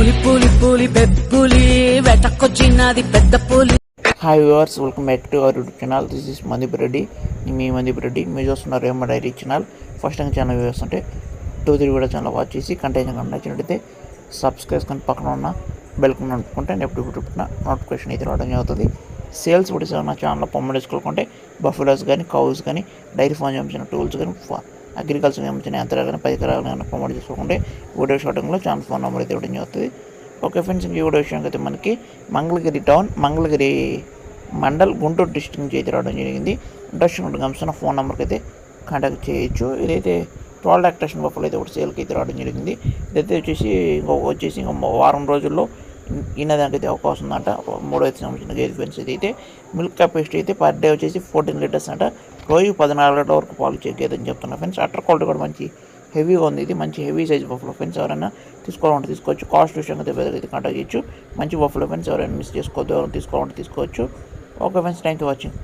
పులి పులి పులి పెప్పులి వెటకొచ్చినది పెద్ద పులి. Hi viewers welcome back to our YouTube channel this is Mandeep Reddy మీ మందీప్ రెడ్డి మీరు చూస్తున్నారు ఏమో dairy channel first time channel viewers ఉంటే టూ త్రీ కూడా ఛానల్ వాచ్ చేసి కంటెంట్ కనుక నచ్చినట్టయితే సబ్స్క్రైబ్ కానీ పక్కన ఉన్న బెల్ కన్ నొట్టుకుంటే నేను ఎప్పుడు పుట్టిన నోటిఫికేషన్ అయితే రావడం జరుగుతుంది. సేల్స్ కూడా నా ఛానల్లో పొమ్మ తీసుకోవాలంటే బఫెలోస్ కానీ కౌస్ కానీ డైరీ ఫామ్ సంబంధించిన టూల్స్ కానీ అగ్రికల్చర్ సంబంధించిన యంత్రాలను పరికరాలను పరికరాలు కానీ పొమ్మడి వీడియో షూటింగ్లో ఛాన్స్ ఫోన్ నెంబర్ అయితే ఇవ్వడం జరుగుతుంది. ఓకే ఫ్రెండ్స్ ఇంక ఈ వీడియో విషయానికి అయితే మనకి మంగళగిరి టౌన్ మంగళగిరి మండల్ గుంటూరు డిస్ట్రిక్ట్ నుంచి అయితే రావడం జరిగింది. ఇంట్రెస్ట్ ఉంటుంది అంశం ఫోన్ నెంబర్కి అయితే కాంటాక్ట్ చేయొచ్చు. ఇదైతే ట్రోల్ యాక్టేషన్ బఫల్ అయితే ఒకటి సేల్కి అయితే రావడం జరిగింది. ఇదైతే వచ్చేసి ఇంకో వచ్చేసి ఇంకో వారం రోజుల్లో ఇన్నదానికి అయితే అవకాశం ఉందంట. మూడో అయితే సంబంధించిన గేదె ఫ్రెండ్స్ అయితే మిల్క్ కెపాసిటీ అయితే పర్ డే వచ్చేసి ఫోర్టీన్ లీటర్స్ అంట. రోజు పద్నాలుగు లీటర్ వరకు పాలు చెక్కేదని చెప్తున్నా ఫ్రెండ్స్ అట్టర్ క్వాలిటీ కూడా మంచి హెవీగా ఉంది. ఇది మంచి హెవీ సైజ్ బఫ్లో ఫ్రెండ్స్ ఎవరైనా తీసుకోవాలంటే తీసుకోవచ్చు. కాస్ట్ విషయంగా అయితే అయితే కాంటాక్ట్ చేయొచ్చు. మంచి బఫ్లో ఫ్రెండ్స్ ఎవరైనా మిస్ చేసుకోవద్దు ఎవరైనా తీసుకోవాలంటే తీసుకోవచ్చు. Okay friends thank you watching